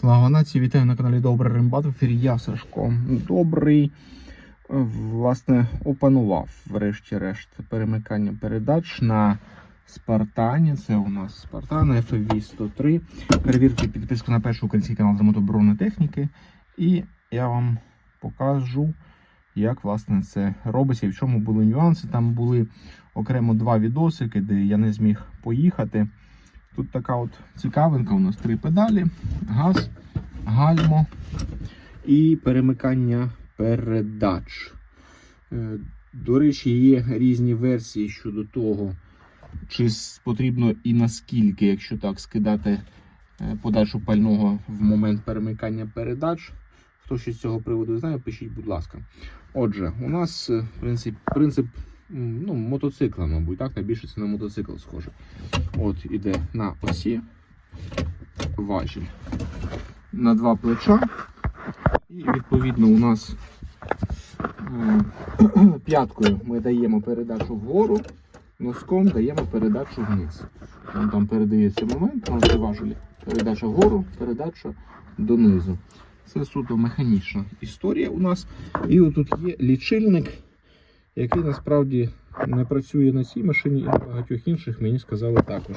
Слава нації, вітаю на каналі Добрий Римбат. В ефірі я Сашко. Добрий, е, власне, опанував, врешті-решт, перемикання передач на Спартані. Це у нас Спартан FV 103. Перевірте підписку на перший український канал з мотобронетехніки. І я вам покажу, як власне це робиться і в чому були нюанси. Там були окремо два відосики, де я не зміг поїхати. Тут така от цікавинка, у нас три педалі, газ, гальмо і перемикання передач. Е, До речі, є різні версії щодо того, чи потрібно і наскільки, якщо так, скидати е, подачу пального в момент перемикання передач. Хто щось з цього приводу знає, пишіть, будь ласка. Отже, у нас е, принцип, принцип ну, мотоцикла, мабуть, так, найбільше це на мотоцикл схоже. От іде на осі важіль на два плеча. І відповідно у нас п'яткою ми даємо передачу вгору, носком даємо передачу вниз. Вон там передається момент, це важелі. Передача вгору, передача донизу. Це суто механічна історія у нас. І отут є лічильник, який насправді не працює на цій машині і на багатьох інших мені сказали також.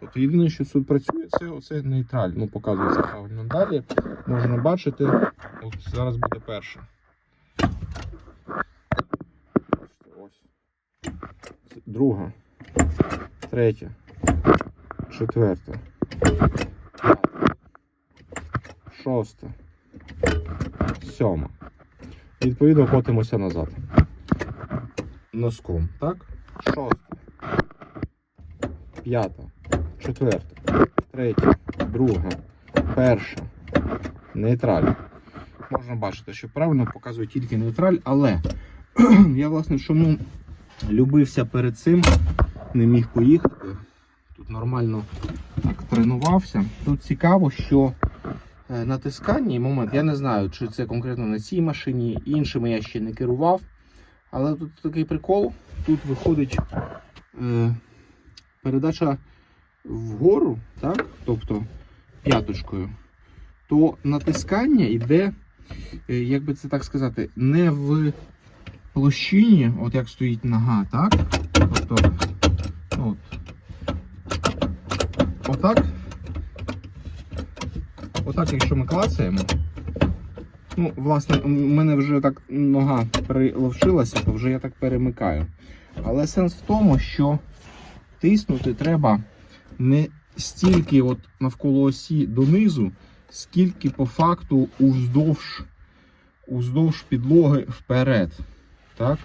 Тобто єдине, що тут працює, це оце нейтраль. Ну, показується правильно. Далі можна бачити, от зараз буде перша. Ось. Друга, третя, четверта, шоста, сьома. Відповідно, котимося назад. Носком, так? Шоста, п'ята, четверта, третя, друга, перша, нейтраль. Можна бачити, що правильно показує тільки нейтраль, але я, власне, чому любився перед цим, не міг поїхати. Тут нормально так тренувався. Тут цікаво, що е, натискання момент, я не знаю, чи це конкретно на цій машині, іншими я ще не керував. Але тут такий прикол. Тут виходить е, передача вгору, так? тобто п'яточкою, то натискання йде, е, як би це так сказати, не в площині, от як стоїть нога, так? Тобто, от. Отак. Отак, якщо ми клацаємо. Ну, власне, у мене вже так нога приловчилася, то вже я так перемикаю. Але сенс в тому, що тиснути треба не стільки от навколо осі донизу, скільки по факту уздовж, уздовж підлоги вперед. Так?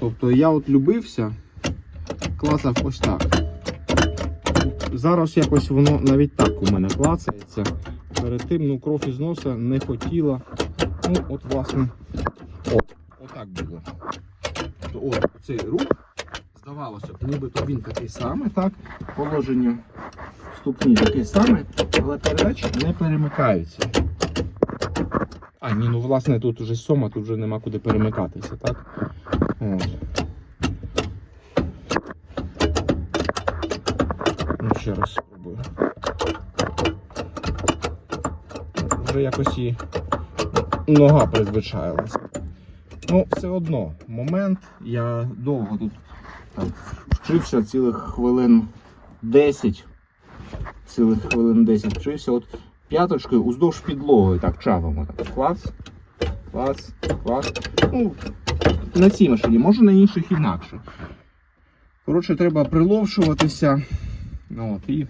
Тобто я от любився, клацав ось так. Зараз якось воно навіть так у мене клацається. Перед тим ну, кров із носа не хотіла. Ну, от, власне, от, отак було. То от цей рух, здавалося б, нібито він такий самий, так? Положення ступні таке саме, але передачі не перемикаються. А, ні, ну власне тут уже сома, тут вже нема куди перемикатися, так? От. Ну, ще раз спробую. Вже якось і нога призвичаїлася. Ну, все одно, момент, я довго тут вчився цілих хвилин 10. Цілих хвилин 10 вчився. От п'яточкою уздовж підлоги так чавимо. Так, клац, клац, клац. Ну, на цій машині, може на інших інакше. Коротше, треба приловшуватися. Ну, от, і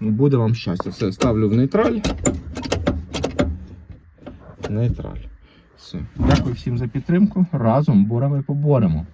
буде вам щастя. Все, ставлю в нейтраль. Нейтраль. Все. Дякую всім за підтримку. Разом і поборемо.